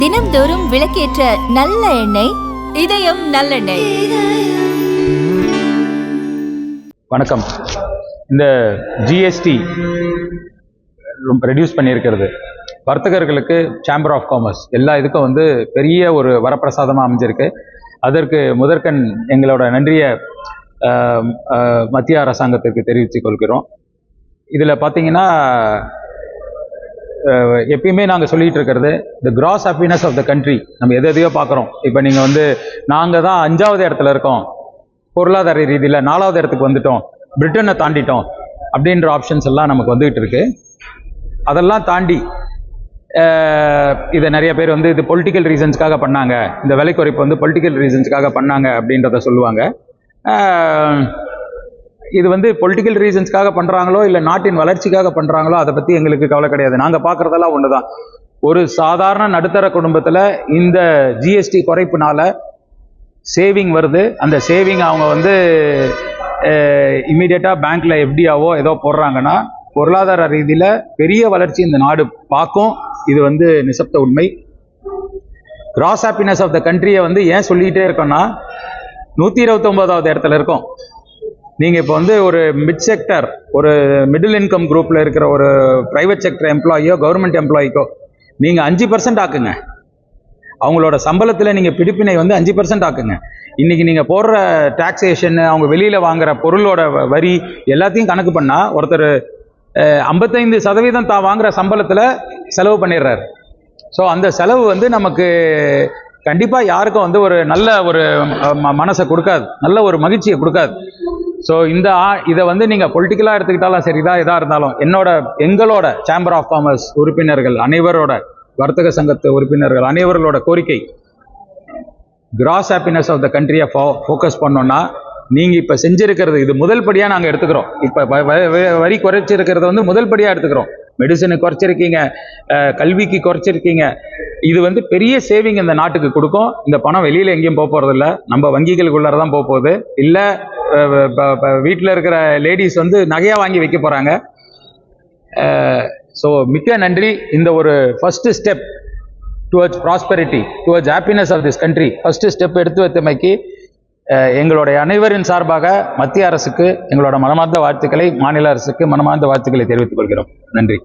தினம்தோறும் விளக்கேற்ற நல்ல எண்ணெய் இதயம் நல்லெண்ணெய். வணக்கம். இந்த ஜிஎஸ்டி ரொம்ப ரெடியூஸ் பண்ணியிருக்கிறது. வர்த்தகர்களுக்கு சேம்பர் ஆஃப் காமர்ஸ் எல்லா இதுக்கும் வந்து பெரிய ஒரு வரப்பிரசாதமாக அமைஞ்சிருக்கு. அதற்கு முதற்கண் எங்களோட நன்றியை மத்திய அரசாங்கத்திற்கு தெரிவித்துக் கொள்கிறோம். இதில் பார்த்தீங்கன்னா எப்பயுமே நாங்கள் சொல்லிட்டு இருக்கிறது the gross happiness of the country நம்ம எது எதையோ பார்க்குறோம். இப்போ நீங்கள் வந்து நாங்கள் தான் அஞ்சாவது இடத்துல இருக்கோம். பொருளாதார ரீதியில் நாலாவது இடத்துக்கு வந்துட்டோம். பிரிட்டனை தாண்டிட்டோம். அப்படின்ற ஆப்ஷன்ஸ் எல்லாம் நமக்கு வந்துகிட்டு இருக்கு. அதெல்லாம் தாண்டி இதை நிறைய பேர் வந்து இது பொலிட்டிக்கல் ரீசன்ஸ்க்காக பண்ணாங்க. இந்த விலை குறைப்பு வந்து பொலிட்டிக்கல் ரீசன்ஸ்க்காக பண்ணாங்க அப்படின்றத சொல்லுவாங்க. இது வந்து பொலிட்டிக்கல் ரீசன்ஸ்க்காக பண்ணுறாங்களோ இல்லை நாட்டின் வளர்ச்சிக்காக பண்ணுறாங்களோ அதை பற்றி எங்களுக்கு கவலை கிடையாது. நாங்கள் பார்க்குறதெல்லாம் ஒன்று தான் ஒரு சாதாரண நடுத்தர குடும்பத்தில் இந்த ஜிஎஸ்டி குறைப்புனால சேவிங் வருது. அந்த சேவிங் அவங்க வந்து இம்மிடியட்டாக பேங்க்கில் எப்படியாவோ ஏதோ போடுறாங்கன்னா பொருளாதார ரீதியில் பெரிய வளர்ச்சி இந்த நாடு பார்க்கும். இது வந்து நிசப்த உண்மை. கிராஸ் ஹாப்பினஸ் ஆஃப் த கண்ட்ரியை வந்து ஏன் சொல்லிக்கிட்டே இருக்கோம்னா நூற்றி இருபத்தொம்போதாவது இடத்துல இருக்கோம். நீங்கள் இப்போ வந்து ஒரு மிட் செக்டர் ஒரு மிடில் இன்கம் குரூப்பில் இருக்கிற ஒரு ப்ரைவேட் செக்டர் எம்ப்ளாயியோ கவர்மெண்ட் எம்ப்ளாயிக்கோ நீங்கள் அஞ்சு பர்சன்ட் ஆக்குங்க. அவங்களோட சம்பளத்தில் நீங்கள் பிடிப்பினை வந்து அஞ்சு பர்சன்ட் ஆக்குங்க. இன்றைக்கி நீங்கள் போடுற டாக்ஸேஷன் அவங்க வெளியில் வாங்குற பொருளோட வரி எல்லாத்தையும் கணக்கு பண்ணால் ஒருத்தர் ஐம்பத்தைந்து சதவீதம் தான் வாங்குகிற சம்பளத்தில் செலவு பண்ணிடுறாரு. ஸோ அந்த செலவு வந்து நமக்கு கண்டிப்பாக யாருக்கும் வந்து ஒரு நல்ல ஒரு ம- மனசை கொடுக்காது. நல்ல ஒரு மகிழ்ச்சியை கொடுக்காது. ஸோ இந்த ஆ- இதை வந்து நீங்கள் பொலிட்டிக்கலாக எடுத்துக்கிட்டாலும் சரிதான் எதாக இருந்தாலும் என்னோட எங்களோட சேம்பர் ஆஃப் காமர்ஸ் உறுப்பினர்கள் அனைவரோட வர்த்தக சங்கத்து உறுப்பினர்கள் அனைவர்களோட கோரிக்கை கிராஸ் ஹாப்பினஸ் ஆஃப் த கண்ட்ரியை ஃபோ ஃபோக்கஸ் பண்ணோன்னா நீங்கள் இப்போ செஞ்சுருக்கிறது இது முதல் படியாக நாங்கள் எடுத்துக்கிறோம். இப்போ வரி குறைச்சிருக்கிறது வந்து முதல் படியாக எடுத்துக்கிறோம். மெடிசனுக்கு குறைச்சிருக்கீங்க கல்விக்கு குறைச்சிருக்கீங்க. இது வந்து பெரிய சேவிங் இந்த நாட்டுக்கு கொடுக்கும். இந்த பணம் வெளியில் எங்கேயும் போக போகிறதில்ல நம்ம வங்கிகளுக்குள்ளார தான் போக போகுது. இல்லை வீட்டில் இருக்கிற லேடிஸ் வந்து நகையாக வாங்கி வைக்க போகிறாங்க ஸோ மிக்க நன்றி. இந்த ஒரு first step towards prosperity towards happiness of this country first step எடுத்து வைத்தமைக்கு எங்களுடைய அனைவரின் சார்பாக மத்திய அரசுக்கு எங்களோட மனமார்ந்த வாழ்த்துக்களை மாநில அரசுக்கு மனமார்ந்த வாழ்த்துக்களை தெரிவித்துக் கொள்கிறோம். நன்றி.